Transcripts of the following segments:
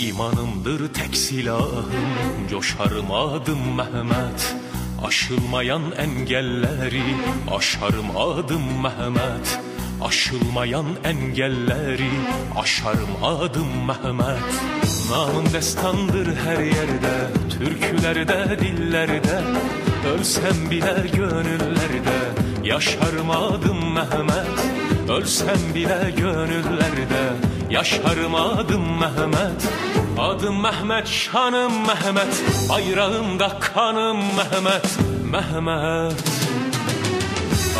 İmanımdır tek silahım. Coşarım adım Mehmet Aşılmayan engelleri. Aşarım adım Mehmet Aşılmayan engelleri. Aşarım adım Mehmet. Namım destandır her yerde Türkülerde, dillerde. Ölsem bile gönüllerde Yaşarım adım Mehmet Ölsem bile gönüllerde Yaşarım adım Mehmet. Adım Mehmet, şanım Mehmet Bayrağımda kanım Mehmet. Mehmet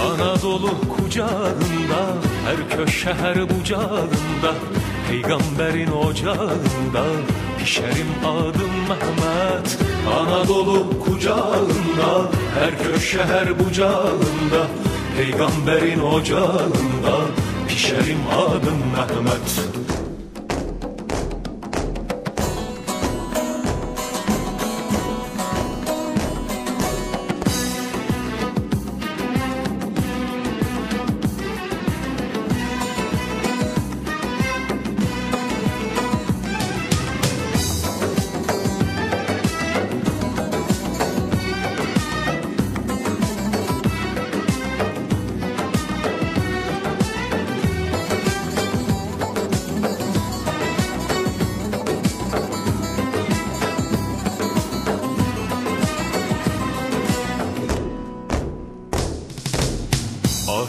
Anadolu kucağında Her köşe her bucağında Peygamberin ocağında Pişerim adım Mehmet. Anadolu kucağında Her köşe her bucağında Peygamberin ocağında Pişerim adım Mehmet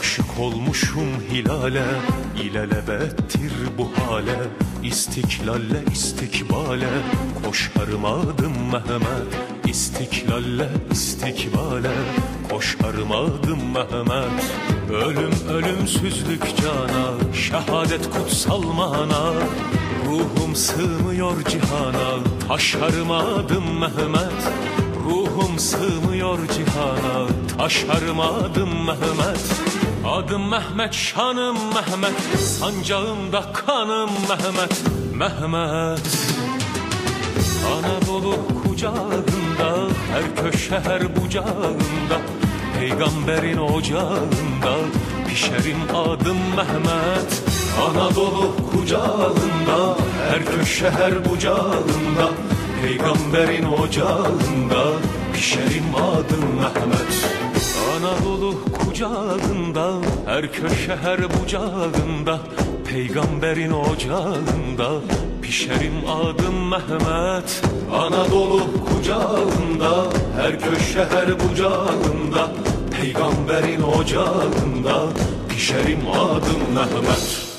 Aşık olmuşum hilale İlelebettir bu hale İstiklalle istikbale Koşarım adım Mehmet İstiklalle istikbale Koşarım adım Mehmet. Ölüm ölümsüzlük cana Şehadet kutsal mana Ruhum sığmıyor cihana Taşarım adım Mehmet. Ruhum sığmıyor cihana Taşarım adım Mehmet Adım Mehmet, şanım Mehmet Sancağımda kanım Mehmet Mehmet. Anadolu kucağında Her köşe her bucağında Peygamberin ocağında Pişerim adım Mehmet. Anadolu kucağında Her köşe her bucağında Peygamberin ocağında Pişerim adım Mehmet Anadolu kucağında Her köşe her bucağında Peygamberin ocağında Pişerim adım Mehmet Anadolu kucağında Her köşe her bucağında Peygamberin ocağında Pişerim adım Mehmet